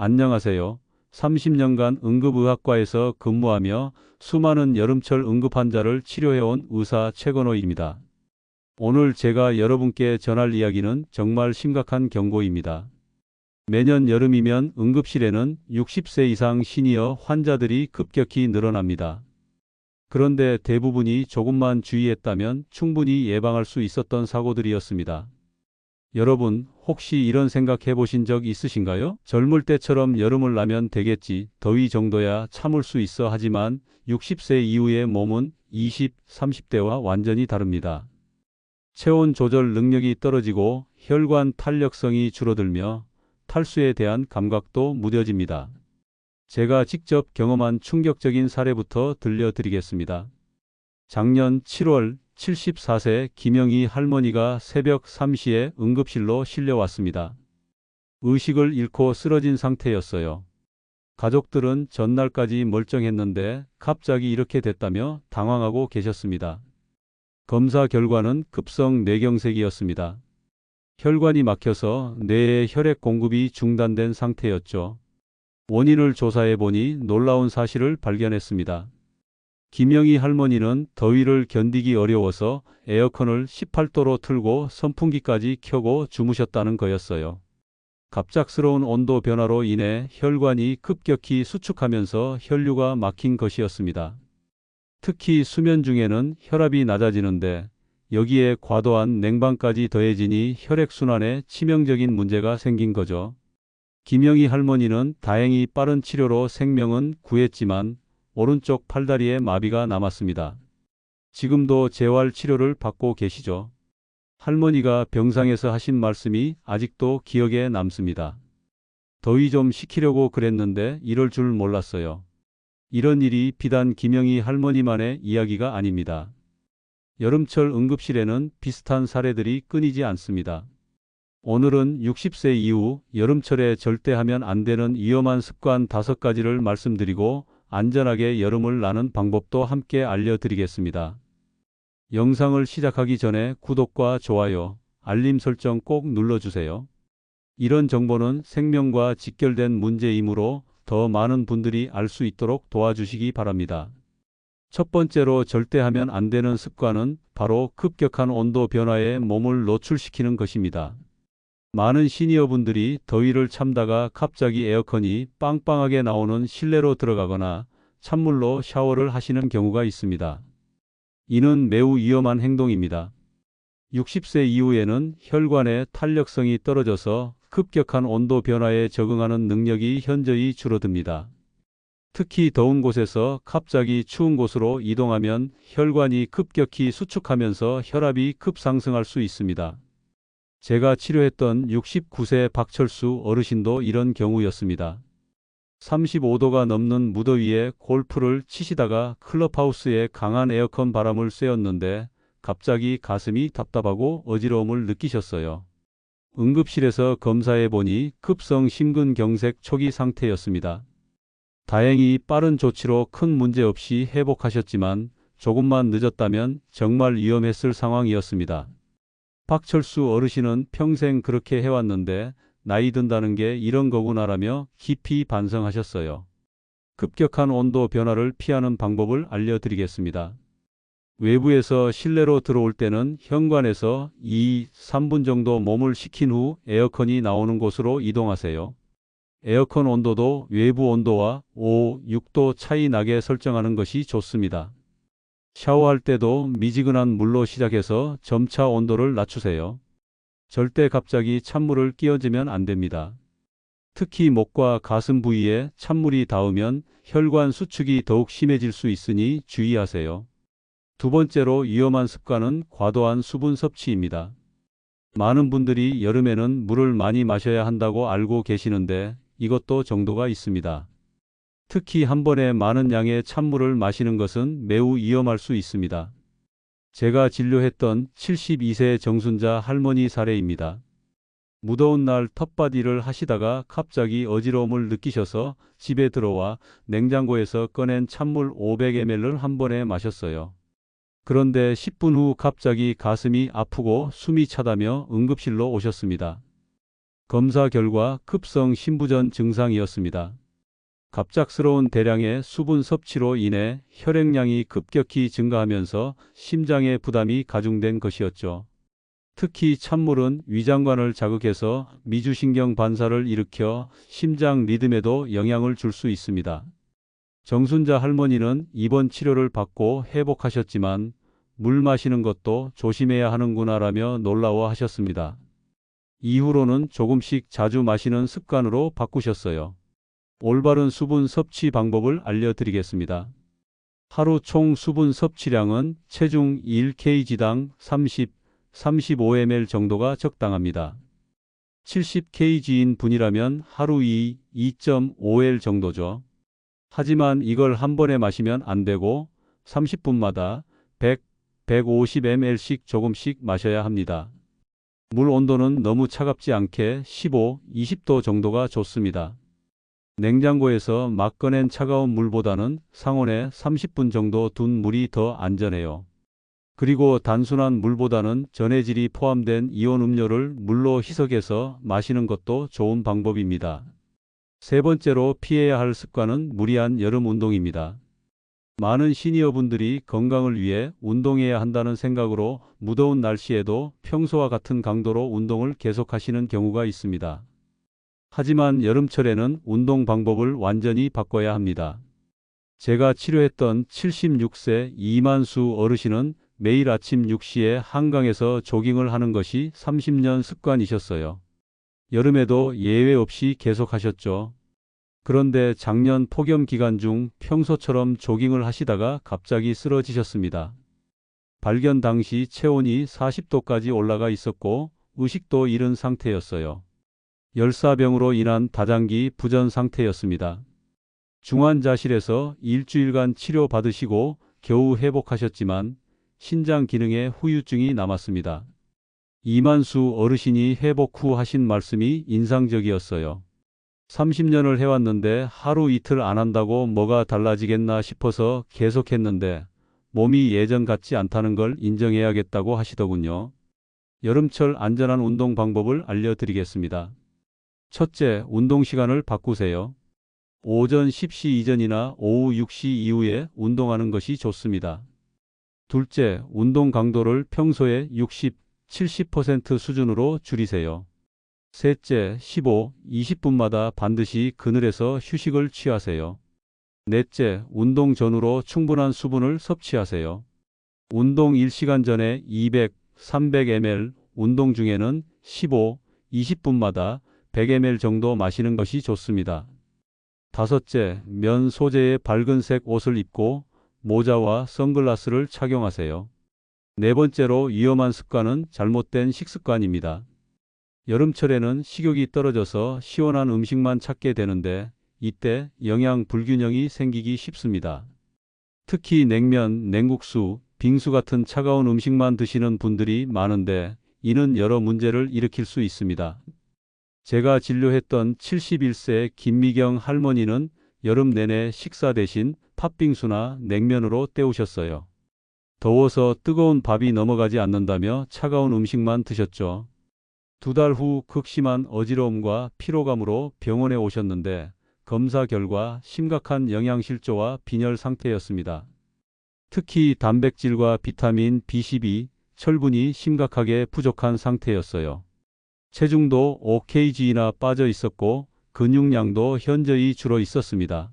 안녕하세요. 30년간 응급의학과에서 근무하며 수많은 여름철 응급 환자를 치료해온 의사 최건호입니다. 오늘 제가 여러분께 전할 이야기는 정말 심각한 경고입니다. 매년 여름이면 응급실에는 60세 이상 시니어 환자들이 급격히 늘어납니다. 그런데 대부분이 조금만 주의했다면 충분히 예방할 수 있었던 사고들이었습니다. 여러분, 혹시 이런 생각 해 보신 적 있으신가요? 젊을 때처럼 여름을 나면 되겠지, 더위 정도야 참을 수 있어 하지만 60세 이후의 몸은 20, 30대와 완전히 다릅니다. 체온 조절 능력이 떨어지고 혈관 탄력성이 줄어들며 탈수에 대한 감각도 무뎌집니다. 제가 직접 경험한 충격적인 사례부터 들려드리겠습니다. 작년 7월 74세 김영희 할머니가 새벽 3시에 응급실로 실려왔습니다. 의식을 잃고 쓰러진 상태였어요. 가족들은 전날까지 멀쩡했는데 갑자기 이렇게 됐다며 당황하고 계셨습니다. 검사 결과는 급성 뇌경색이었습니다. 혈관이 막혀서 뇌에 혈액 공급이 중단된 상태였죠. 원인을 조사해 보니 놀라운 사실을 발견했습니다. 김영희 할머니는 더위를 견디기 어려워서 에어컨을 18도로 틀고 선풍기까지 켜고 주무셨다는 거였어요. 갑작스러운 온도 변화로 인해 혈관이 급격히 수축하면서 혈류가 막힌 것이었습니다. 특히 수면 중에는 혈압이 낮아지는데 여기에 과도한 냉방까지 더해지니 혈액순환에 치명적인 문제가 생긴 거죠. 김영희 할머니는 다행히 빠른 치료로 생명은 구했지만 오른쪽 팔다리에 마비가 남았습니다. 지금도 재활 치료를 받고 계시죠. 할머니가 병상에서 하신 말씀이 아직도 기억에 남습니다. 더위 좀 식히려고 그랬는데 이럴 줄 몰랐어요. 이런 일이 비단 김영희 할머니만의 이야기가 아닙니다. 여름철 응급실에는 비슷한 사례들이 끊이지 않습니다. 오늘은 60세 이후 여름철에 절대 하면 안 되는 위험한 습관 5가지를 말씀드리고 안전하게 여름을 나는 방법도 함께 알려드리겠습니다. 영상을 시작하기 전에 구독과 좋아요, 알림 설정 꼭 눌러주세요. 이런 정보는 생명과 직결된 문제이므로 더 많은 분들이 알 수 있도록 도와주시기 바랍니다. 첫 번째로 절대 하면 안 되는 습관은 바로 급격한 온도 변화에 몸을 노출시키는 것입니다. 많은 시니어분들이 더위를 참다가 갑자기 에어컨이 빵빵하게 나오는 실내로 들어가거나 찬물로 샤워를 하시는 경우가 있습니다. 이는 매우 위험한 행동입니다. 60세 이후에는 혈관의 탄력성이 떨어져서 급격한 온도 변화에 적응하는 능력이 현저히 줄어듭니다. 특히 더운 곳에서 갑자기 추운 곳으로 이동하면 혈관이 급격히 수축하면서 혈압이 급상승할 수 있습니다. 제가 치료했던 69세 박철수 어르신도 이런 경우였습니다. 35도가 넘는 무더위에 골프를 치시다가 클럽하우스에 강한 에어컨 바람을 쐬었는데 갑자기 가슴이 답답하고 어지러움을 느끼셨어요. 응급실에서 검사해 보니 급성 심근경색 초기 상태였습니다. 다행히 빠른 조치로 큰 문제 없이 회복하셨지만 조금만 늦었다면 정말 위험했을 상황이었습니다. 박철수 어르신은 평생 그렇게 해왔는데 나이 든다는 게 이런 거구나라며 깊이 반성하셨어요. 급격한 온도 변화를 피하는 방법을 알려드리겠습니다. 외부에서 실내로 들어올 때는 현관에서 2, 3분 정도 몸을 식힌 후 에어컨이 나오는 곳으로 이동하세요. 에어컨 온도도 외부 온도와 5, 6도 차이 나게 설정하는 것이 좋습니다. 샤워할 때도 미지근한 물로 시작해서 점차 온도를 낮추세요. 절대 갑자기 찬물을 끼얹으면 안 됩니다. 특히 목과 가슴 부위에 찬물이 닿으면 혈관 수축이 더욱 심해질 수 있으니 주의하세요. 두 번째로 위험한 습관은 과도한 수분 섭취입니다. 많은 분들이 여름에는 물을 많이 마셔야 한다고 알고 계시는데 이것도 정도가 있습니다. 특히 한 번에 많은 양의 찬물을 마시는 것은 매우 위험할 수 있습니다. 제가 진료했던 72세 정순자 할머니 사례입니다. 무더운 날 텃밭 일을 하시다가 갑자기 어지러움을 느끼셔서 집에 들어와 냉장고에서 꺼낸 찬물 500ml를 한 번에 마셨어요. 그런데 10분 후 갑자기 가슴이 아프고 숨이 차다며 응급실로 오셨습니다. 검사 결과 급성 신부전 증상이었습니다. 갑작스러운 대량의 수분 섭취로 인해 혈액량이 급격히 증가하면서 심장의 부담이 가중된 것이었죠. 특히 찬물은 위장관을 자극해서 미주신경 반사를 일으켜 심장 리듬에도 영향을 줄 수 있습니다. 정순자 할머니는 입원 치료를 받고 회복하셨지만 물 마시는 것도 조심해야 하는구나라며 놀라워 하셨습니다. 이후로는 조금씩 자주 마시는 습관으로 바꾸셨어요. 올바른 수분 섭취 방법을 알려드리겠습니다. 하루 총 수분 섭취량은 체중 1kg당 30, 35ml 정도가 적당합니다. 70kg인 분이라면 하루 2, 2.5L 정도죠. 하지만 이걸 한 번에 마시면 안 되고 30분마다 100, 150ml씩 조금씩 마셔야 합니다. 물 온도는 너무 차갑지 않게 15, 20도 정도가 좋습니다. 냉장고에서 막 꺼낸 차가운 물보다는 상온에 30분 정도 둔 물이 더 안전해요. 그리고 단순한 물보다는 전해질이 포함된 이온 음료를 물로 희석해서 마시는 것도 좋은 방법입니다. 세 번째로 피해야 할 습관은 무리한 여름 운동입니다. 많은 시니어분들이 건강을 위해 운동해야 한다는 생각으로 무더운 날씨에도 평소와 같은 강도로 운동을 계속하시는 경우가 있습니다. 하지만 여름철에는 운동 방법을 완전히 바꿔야 합니다. 제가 치료했던 76세 이만수 어르신은 매일 아침 6시에 한강에서 조깅을 하는 것이 30년 습관이셨어요. 여름에도 예외 없이 계속 하셨죠. 그런데 작년 폭염 기간 중 평소처럼 조깅을 하시다가 갑자기 쓰러지셨습니다. 발견 당시 체온이 40도까지 올라가 있었고 의식도 잃은 상태였어요. 열사병으로 인한 다장기 부전 상태였습니다. 중환자실에서 일주일간 치료받으시고 겨우 회복하셨지만 신장 기능에 후유증이 남았습니다. 이만수 어르신이 회복 후 하신 말씀이 인상적이었어요. 30년을 해왔는데 하루 이틀 안 한다고 뭐가 달라지겠나 싶어서 계속했는데 몸이 예전 같지 않다는 걸 인정해야겠다고 하시더군요. 여름철 안전한 운동 방법을 알려드리겠습니다. 첫째, 운동 시간을 바꾸세요. 오전 10시 이전이나 오후 6시 이후에 운동하는 것이 좋습니다. 둘째, 운동 강도를 평소에 60, 70% 수준으로 줄이세요. 셋째, 15, 20분마다 반드시 그늘에서 휴식을 취하세요. 넷째, 운동 전후로 충분한 수분을 섭취하세요. 운동 1시간 전에 200, 300ml, 운동 중에는 15, 20분마다 100ml 정도 마시는 것이 좋습니다. 다섯째, 면 소재의 밝은색 옷을 입고 모자와 선글라스를 착용하세요. 네 번째로 위험한 습관은 잘못된 식습관입니다. 여름철에는 식욕이 떨어져서 시원한 음식만 찾게 되는데 이때 영양 불균형이 생기기 쉽습니다. 특히 냉면, 냉국수, 빙수 같은 차가운 음식만 드시는 분들이 많은데 이는 여러 문제를 일으킬 수 있습니다. 제가 진료했던 71세 김미경 할머니는 여름 내내 식사 대신 팥빙수나 냉면으로 때우셨어요. 더워서 뜨거운 밥이 넘어가지 않는다며 차가운 음식만 드셨죠. 두 달 후 극심한 어지러움과 피로감으로 병원에 오셨는데 검사 결과 심각한 영양실조와 빈혈 상태였습니다. 특히 단백질과 비타민 B12, 철분이 심각하게 부족한 상태였어요. 체중도 5kg나 빠져 있었고 근육량도 현저히 줄어 있었습니다.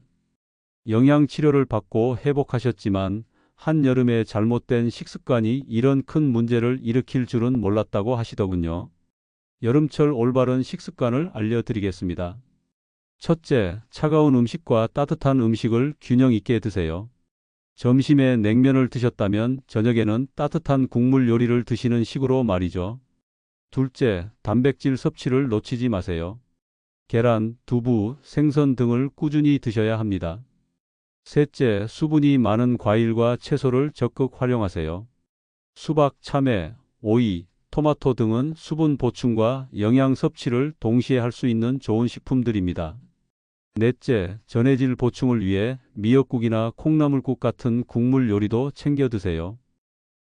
영양 치료를 받고 회복하셨지만 한여름에 잘못된 식습관이 이런 큰 문제를 일으킬 줄은 몰랐다고 하시더군요. 여름철 올바른 식습관을 알려드리겠습니다. 첫째, 차가운 음식과 따뜻한 음식을 균형 있게 드세요. 점심에 냉면을 드셨다면 저녁에는 따뜻한 국물 요리를 드시는 식으로 말이죠. 둘째, 단백질 섭취를 놓치지 마세요. 계란, 두부, 생선 등을 꾸준히 드셔야 합니다. 셋째, 수분이 많은 과일과 채소를 적극 활용하세요. 수박, 참외, 오이, 토마토 등은 수분 보충과 영양 섭취를 동시에 할 수 있는 좋은 식품들입니다. 넷째, 전해질 보충을 위해 미역국이나 콩나물국 같은 국물 요리도 챙겨 드세요.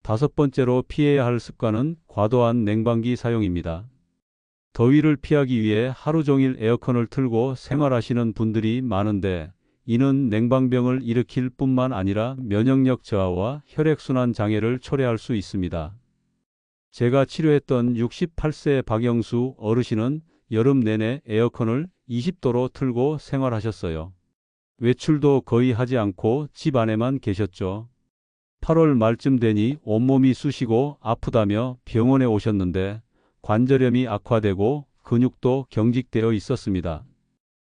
다섯 번째로 피해야 할 습관은 과도한 냉방기 사용입니다. 더위를 피하기 위해 하루 종일 에어컨을 틀고 생활하시는 분들이 많은데 이는 냉방병을 일으킬 뿐만 아니라 면역력 저하와 혈액순환 장애를 초래할 수 있습니다. 제가 치료했던 68세 박영수 어르신은 여름 내내 에어컨을 20도로 틀고 생활하셨어요. 외출도 거의 하지 않고 집 안에만 계셨죠. 8월 말쯤 되니 온몸이 쑤시고 아프다며 병원에 오셨는데 관절염이 악화되고 근육도 경직되어 있었습니다.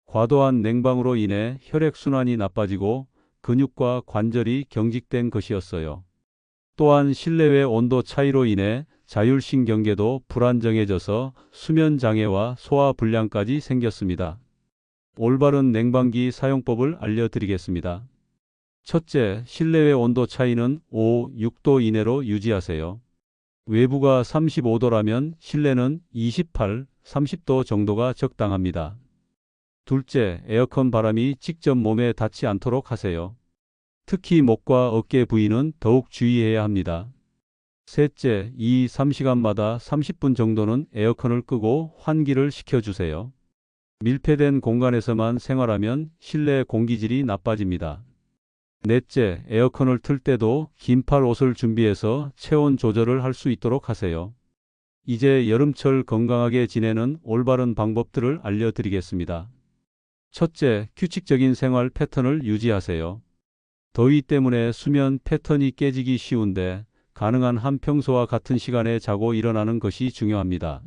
과도한 냉방으로 인해 혈액순환이 나빠지고 근육과 관절이 경직된 것이었어요. 또한 실내외 온도 차이로 인해 자율신경계도 불안정해져서 수면 장애와 소화 불량까지 생겼습니다. 올바른 냉방기 사용법을 알려드리겠습니다. 첫째, 실내외 온도 차이는 5, 6도 이내로 유지하세요. 외부가 35도라면 실내는 28, 30도 정도가 적당합니다. 둘째, 에어컨 바람이 직접 몸에 닿지 않도록 하세요. 특히 목과 어깨 부위는 더욱 주의해야 합니다. 셋째, 2, 3시간마다 30분 정도는 에어컨을 끄고 환기를 시켜주세요. 밀폐된 공간에서만 생활하면 실내 공기질이 나빠집니다. 넷째, 에어컨을 틀 때도 긴팔 옷을 준비해서 체온 조절을 할 수 있도록 하세요. 이제 여름철 건강하게 지내는 올바른 방법들을 알려드리겠습니다. 첫째, 규칙적인 생활 패턴을 유지하세요. 더위 때문에 수면 패턴이 깨지기 쉬운데 가능한 한 평소와 같은 시간에 자고 일어나는 것이 중요합니다.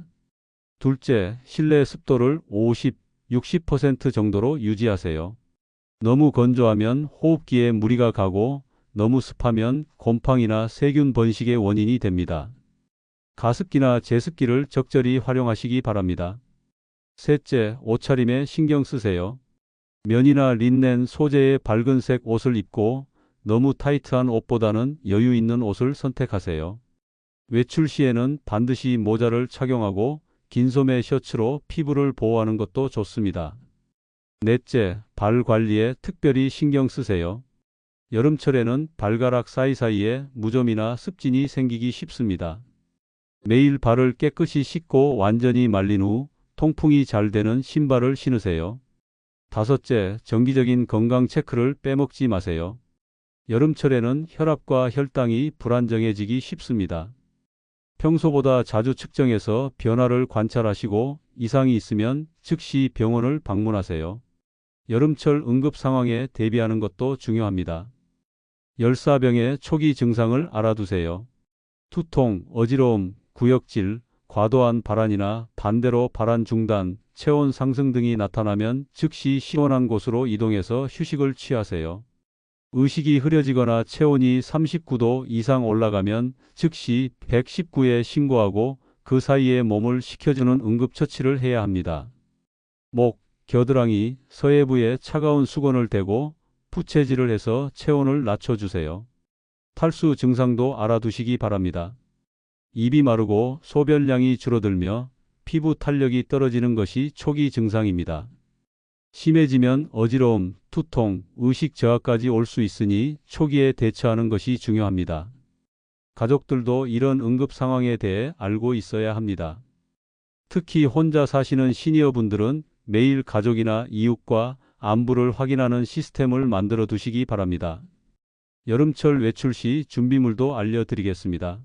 둘째, 실내 습도를 50, 60% 정도로 유지하세요. 너무 건조하면 호흡기에 무리가 가고 너무 습하면 곰팡이나 세균 번식의 원인이 됩니다. 가습기나 제습기를 적절히 활용하시기 바랍니다. 셋째, 옷차림에 신경 쓰세요. 면이나 린넨 소재의 밝은색 옷을 입고 너무 타이트한 옷보다는 여유 있는 옷을 선택하세요. 외출 시에는 반드시 모자를 착용하고 긴 소매 셔츠로 피부를 보호하는 것도 좋습니다. 넷째, 발 관리에 특별히 신경 쓰세요. 여름철에는 발가락 사이사이에 무좀이나 습진이 생기기 쉽습니다. 매일 발을 깨끗이 씻고 완전히 말린 후 통풍이 잘 되는 신발을 신으세요. 다섯째, 정기적인 건강 체크를 빼먹지 마세요. 여름철에는 혈압과 혈당이 불안정해지기 쉽습니다. 평소보다 자주 측정해서 변화를 관찰하시고 이상이 있으면 즉시 병원을 방문하세요. 여름철 응급 상황에 대비하는 것도 중요합니다. 열사병의 초기 증상을 알아두세요. 두통, 어지러움, 구역질, 과도한 발한이나 반대로 발한 중단, 체온 상승 등이 나타나면 즉시 시원한 곳으로 이동해서 휴식을 취하세요. 의식이 흐려지거나 체온이 39도 이상 올라가면 즉시 119에 신고하고 그 사이에 몸을 식혀주는 응급처치를 해야 합니다. 목, 겨드랑이, 서해부에 차가운 수건을 대고 부채질을 해서 체온을 낮춰주세요. 탈수 증상도 알아두시기 바랍니다. 입이 마르고 소변량이 줄어들며 피부 탄력이 떨어지는 것이 초기 증상입니다. 심해지면 어지러움, 투통, 의식 저하까지 올 수 있으니 초기에 대처하는 것이 중요합니다. 가족들도 이런 응급 상황에 대해 알고 있어야 합니다. 특히 혼자 사시는 시니어분들은 매일 가족이나 이웃과 안부를 확인하는 시스템을 만들어 두시기 바랍니다. 여름철 외출 시 준비물도 알려드리겠습니다.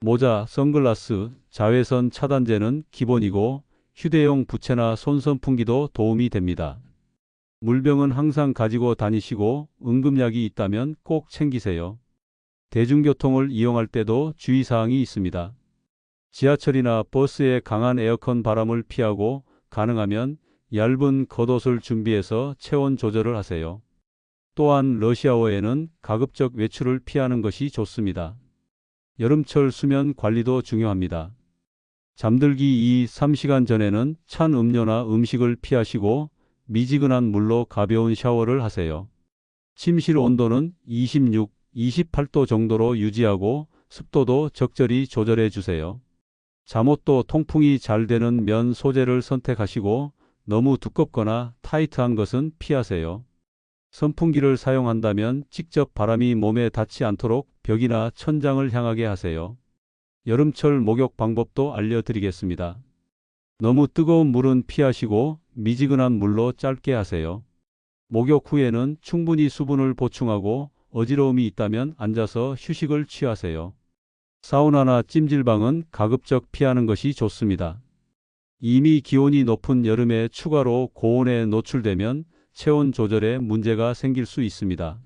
모자, 선글라스, 자외선 차단제는 기본이고 휴대용 부채나 손선풍기도 도움이 됩니다. 물병은 항상 가지고 다니시고 응급약이 있다면 꼭 챙기세요. 대중교통을 이용할 때도 주의사항이 있습니다. 지하철이나 버스의 강한 에어컨 바람을 피하고 가능하면 얇은 겉옷을 준비해서 체온 조절을 하세요. 또한 러시아어에는 가급적 외출을 피하는 것이 좋습니다. 여름철 수면 관리도 중요합니다. 잠들기 2, 3시간 전에는 찬 음료나 음식을 피하시고 미지근한 물로 가벼운 샤워를 하세요. 침실 온도는 26, 28도 정도로 유지하고 습도도 적절히 조절해 주세요. 잠옷도 통풍이 잘 되는 면 소재를 선택하시고 너무 두껍거나 타이트한 것은 피하세요. 선풍기를 사용한다면 직접 바람이 몸에 닿지 않도록 벽이나 천장을 향하게 하세요. 여름철 목욕 방법도 알려드리겠습니다. 너무 뜨거운 물은 피하시고 미지근한 물로 짧게 하세요. 목욕 후에는 충분히 수분을 보충하고 어지러움이 있다면 앉아서 휴식을 취하세요. 사우나나 찜질방은 가급적 피하는 것이 좋습니다. 이미 기온이 높은 여름에 추가로 고온에 노출되면 체온 조절에 문제가 생길 수 있습니다.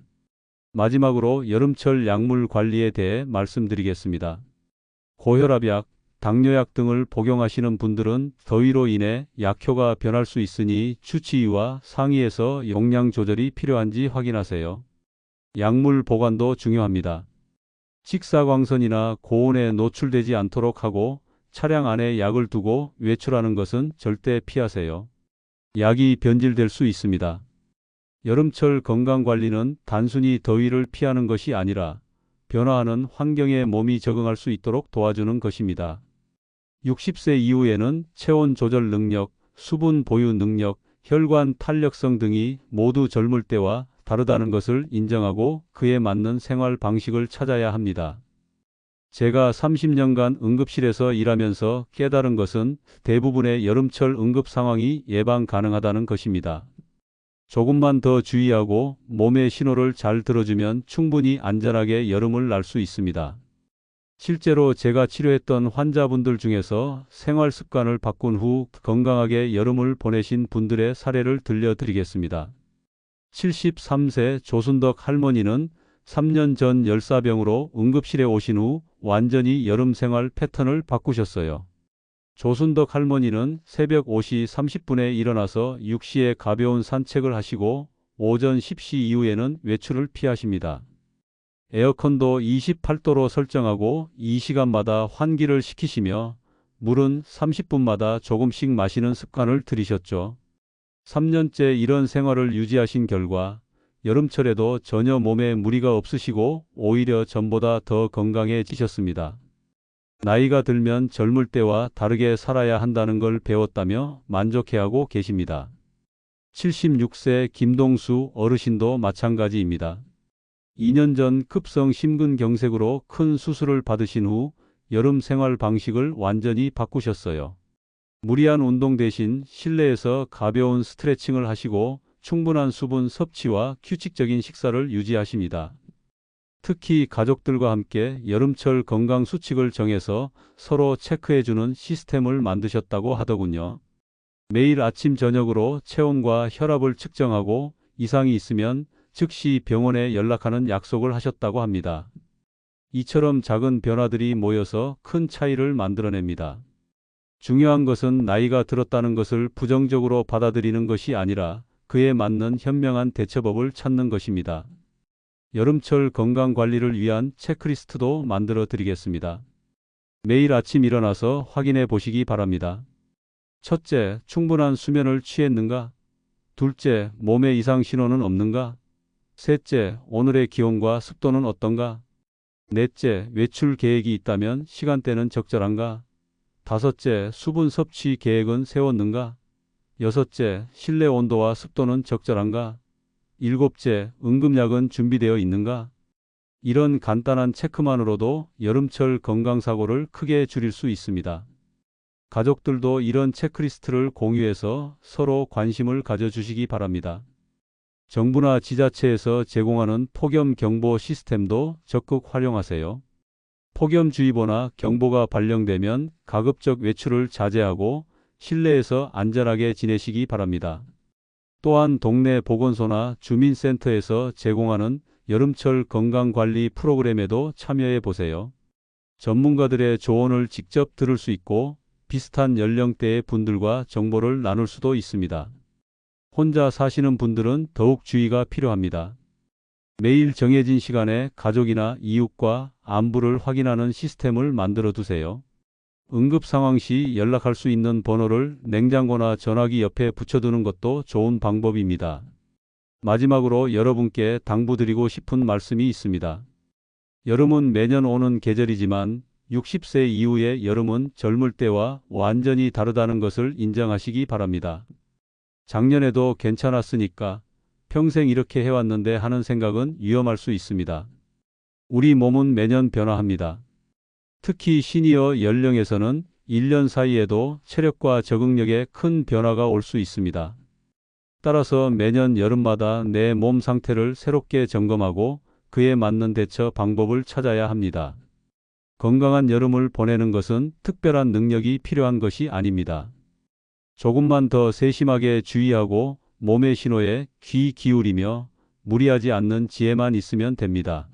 마지막으로 여름철 약물 관리에 대해 말씀드리겠습니다. 고혈압약, 당뇨약 등을 복용하시는 분들은 더위로 인해 약효가 변할 수 있으니 주치의와 상의해서 용량 조절이 필요한지 확인하세요. 약물 보관도 중요합니다. 직사광선이나 고온에 노출되지 않도록 하고 차량 안에 약을 두고 외출하는 것은 절대 피하세요. 약이 변질될 수 있습니다. 여름철 건강관리는 단순히 더위를 피하는 것이 아니라 변화하는 환경에 몸이 적응할 수 있도록 도와주는 것입니다. 60세 이후에는 체온 조절 능력, 수분 보유 능력, 혈관 탄력성 등이 모두 젊을 때와 다르다는 것을 인정하고 그에 맞는 생활 방식을 찾아야 합니다. 제가 30년간 응급실에서 일하면서 깨달은 것은 대부분의 여름철 응급 상황이 예방 가능하다는 것입니다. 조금만 더 주의하고 몸의 신호를 잘 들어주면 충분히 안전하게 여름을 날 수 있습니다. 실제로 제가 치료했던 환자분들 중에서 생활 습관을 바꾼 후 건강하게 여름을 보내신 분들의 사례를 들려드리겠습니다. 73세 조순덕 할머니는 3년 전 열사병으로 응급실에 오신 후 완전히 여름 생활 패턴을 바꾸셨어요. 조순덕 할머니는 새벽 5시 30분에 일어나서 6시에 가벼운 산책을 하시고 오전 10시 이후에는 외출을 피하십니다. 에어컨도 28도로 설정하고 이 시간마다 환기를 시키시며 물은 30분마다 조금씩 마시는 습관을 들이셨죠. 3년째 이런 생활을 유지하신 결과 여름철에도 전혀 몸에 무리가 없으시고 오히려 전보다 더 건강해지셨습니다. 나이가 들면 젊을 때와 다르게 살아야 한다는 걸 배웠다며 만족해하고 계십니다. 76세 김동수 어르신도 마찬가지입니다. 2년 전 급성 심근경색으로 큰 수술을 받으신 후 여름 생활 방식을 완전히 바꾸셨어요. 무리한 운동 대신 실내에서 가벼운 스트레칭을 하시고 충분한 수분 섭취와 규칙적인 식사를 유지하십니다. 특히 가족들과 함께 여름철 건강 수칙을 정해서 서로 체크해주는 시스템을 만드셨다고 하더군요. 매일 아침 저녁으로 체온과 혈압을 측정하고 이상이 있으면 즉시 병원에 연락하는 약속을 하셨다고 합니다. 이처럼 작은 변화들이 모여서 큰 차이를 만들어냅니다. 중요한 것은 나이가 들었다는 것을 부정적으로 받아들이는 것이 아니라 그에 맞는 현명한 대처법을 찾는 것입니다. 여름철 건강 관리를 위한 체크리스트도 만들어 드리겠습니다. 매일 아침 일어나서 확인해 보시기 바랍니다. 첫째, 충분한 수면을 취했는가? 둘째, 몸에 이상 신호는 없는가? 셋째, 오늘의 기온과 습도는 어떤가? 넷째, 외출 계획이 있다면 시간대는 적절한가? 다섯째, 수분 섭취 계획은 세웠는가? 여섯째, 실내 온도와 습도는 적절한가? 일곱째, 응급약은 준비되어 있는가? 이런 간단한 체크만으로도 여름철 건강사고를 크게 줄일 수 있습니다. 가족들도 이런 체크리스트를 공유해서 서로 관심을 가져주시기 바랍니다. 정부나 지자체에서 제공하는 폭염 경보 시스템도 적극 활용하세요. 폭염주의보나 경보가 발령되면 가급적 외출을 자제하고 실내에서 안전하게 지내시기 바랍니다. 또한 동네 보건소나 주민센터에서 제공하는 여름철 건강관리 프로그램에도 참여해 보세요. 전문가들의 조언을 직접 들을 수 있고 비슷한 연령대의 분들과 정보를 나눌 수도 있습니다. 혼자 사시는 분들은 더욱 주의가 필요합니다. 매일 정해진 시간에 가족이나 이웃과 안부를 확인하는 시스템을 만들어 두세요. 응급 상황 시 연락할 수 있는 번호를 냉장고나 전화기 옆에 붙여두는 것도 좋은 방법입니다. 마지막으로 여러분께 당부드리고 싶은 말씀이 있습니다. 여름은 매년 오는 계절이지만 60세 이후의 여름은 젊을 때와 완전히 다르다는 것을 인정하시기 바랍니다. 작년에도 괜찮았으니까 평생 이렇게 해왔는데 하는 생각은 위험할 수 있습니다. 우리 몸은 매년 변화합니다. 특히 시니어 연령에서는 1년 사이에도 체력과 적응력에 큰 변화가 올 수 있습니다. 따라서 매년 여름마다 내 몸 상태를 새롭게 점검하고 그에 맞는 대처 방법을 찾아야 합니다. 건강한 여름을 보내는 것은 특별한 능력이 필요한 것이 아닙니다. 조금만 더 세심하게 주의하고 몸의 신호에 귀 기울이며 무리하지 않는 지혜만 있으면 됩니다.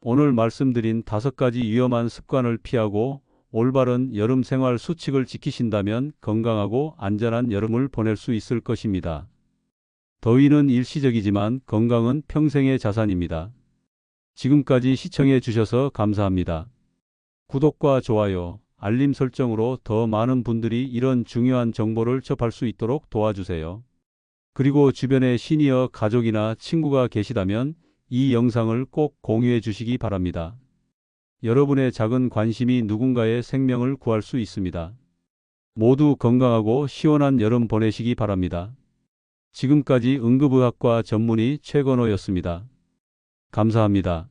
오늘 말씀드린 다섯 가지 위험한 습관을 피하고 올바른 여름 생활 수칙을 지키신다면 건강하고 안전한 여름을 보낼 수 있을 것입니다. 더위는 일시적이지만 건강은 평생의 자산입니다. 지금까지 시청해 주셔서 감사합니다. 구독과 좋아요, 알림 설정으로 더 많은 분들이 이런 중요한 정보를 접할 수 있도록 도와주세요. 그리고 주변에 시니어 가족이나 친구가 계시다면 이 영상을 꼭 공유해 주시기 바랍니다. 여러분의 작은 관심이 누군가의 생명을 구할 수 있습니다. 모두 건강하고 시원한 여름 보내시기 바랍니다. 지금까지 응급의학과 전문의 최건호였습니다. 감사합니다.